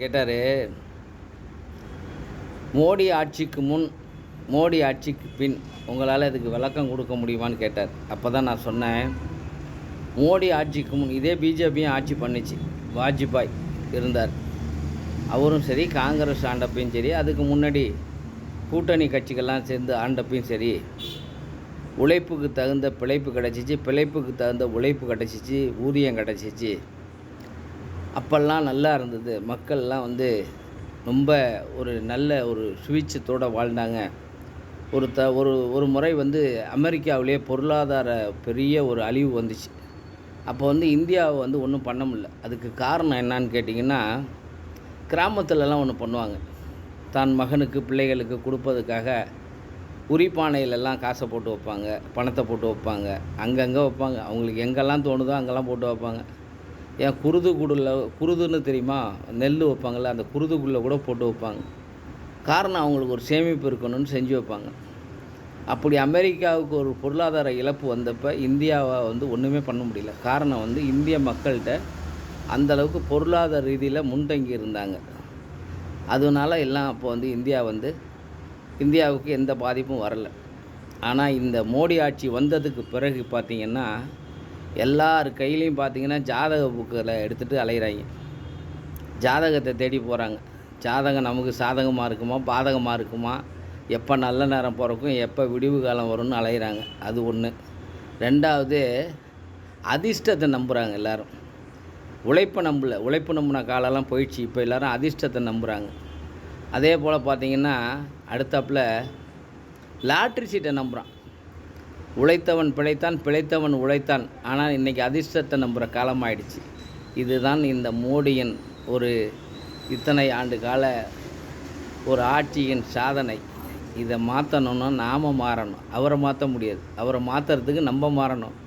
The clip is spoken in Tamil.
கேட்டார் மோடி ஆட்சிக்கு முன் மோடி ஆட்சிக்கு பின் உங்களால் இதுக்கு விளக்கம் கொடுக்க முடியுமான்னு கேட்டார். அப்போ தான் நான் சொன்னேன் மோடி ஆட்சிக்கு முன் இதே பிஜேபியும் ஆட்சி பண்ணுச்சு. வாஜ்பாய் இருந்தார். அவரும் சரி காங்கிரஸ் ஆண்டப்பையும் சரி அதுக்கு முன்னாடி கூட்டணி கட்சிகள்லாம் சேர்ந்து ஆண்டப்பையும் சரி உழைப்புக்கு தகுந்த பிழைப்பு கிடச்சிச்சு பிழைப்புக்கு தகுந்த உழைப்பு கிடச்சிச்சு ஊதியம் கிடச்சிச்சு. அப்போல்லாம் நல்லா இருந்தது. மக்கள்லாம் வந்து ரொம்ப ஒரு நல்ல ஒரு சுவிச்சத்தோடு வாழ்ந்தாங்க. ஒரு த ஒரு ஒரு முறை வந்து அமெரிக்காவிலே பொருளாதார பெரிய ஒரு அழிவு வந்துச்சு. அப்போ வந்து இந்தியாவை வந்து ஒன்றும் பண்ண முடியல. அதுக்கு காரணம் என்னன்னு கேட்டிங்கன்னா கிராமத்துலலாம் ஒன்று பண்ணுவாங்க. தான் மகனுக்கு பிள்ளைகளுக்கு கொடுப்பதுக்காக உரிப்பானையிலெல்லாம் காசை போட்டு வைப்பாங்க பணத்தை போட்டு வைப்பாங்க அங்கங்கே வைப்பாங்க. அவங்களுக்கு எங்கெல்லாம் தோணுதோ அங்கெல்லாம் போட்டு வைப்பாங்க. ஏன் குருது குடில் குருதுன்னு தெரியுமா? நெல் வைப்பாங்கள்ல அந்த குருதுக்குள்ளே கூட போட்டு வைப்பாங்க. காரணம் அவங்களுக்கு ஒரு சேமிப்பு இருக்கணும்னு செஞ்சு வைப்பாங்க. அப்படி அமெரிக்காவுக்கு ஒரு பொருளாதார இழப்பு வந்தப்போ இந்தியாவை வந்து ஒன்றுமே பண்ண முடியல. காரணம் வந்து இந்திய மக்கள்கிட்ட அந்த அளவுக்கு பொருளாதார ரீதியில் முன்தங்கி இருந்தாங்க. அதனால எல்லாம் அப்போ வந்து இந்தியா வந்து இந்தியாவுக்கு எந்த பாதிப்பும் வரல. ஆனால் இந்த மோடி ஆட்சி வந்ததுக்கு பிறகு பார்த்திங்கன்னா எல்லார் கையிலையும் பார்த்தீங்கன்னா ஜாதக புக்கில் எடுத்துகிட்டு அலைகிறாங்க ஜாதகத்தை தேடி போகிறாங்க ஜாதகம் நமக்கு சாதகமாக இருக்குமா பாதகமாக இருக்குமா எப்போ நல்ல நேரம் பிறக்கும் எப்போ விடிவு காலம் வரும்னு அலைகிறாங்க அது ஒன்று ரெண்டாவது அதிர்ஷ்டத்தை நம்புகிறாங்க எல்லோரும். உழைப்பை நம்பல உழைப்பு நம்பின காலம்லாம் போயிடுச்சு இப்போ எல்லாரும் அதிர்ஷ்டத்தை நம்புகிறாங்க அதே போல் பார்த்திங்கன்னா அடுத்தாப்புல லாட்ரி சீட்டை நம்புகிறான் உழைத்தவன் பிழைத்தான் பிழைத்தவன் உழைத்தான். ஆனால் இன்றைக்கி அதிர்ஷ்டத்தை நம்புகிற காலம் ஆயிடுச்சு. இதுதான் இந்த மோடியின் ஒரு இத்தனை ஆண்டு கால ஒரு ஆட்சியின் சாதனை. இதை மாற்றணுன்னா நாம் மாறணும். அவரை மாற்ற முடியாது. அவரை மாற்றுறதுக்கு நம்ம மாறணும்.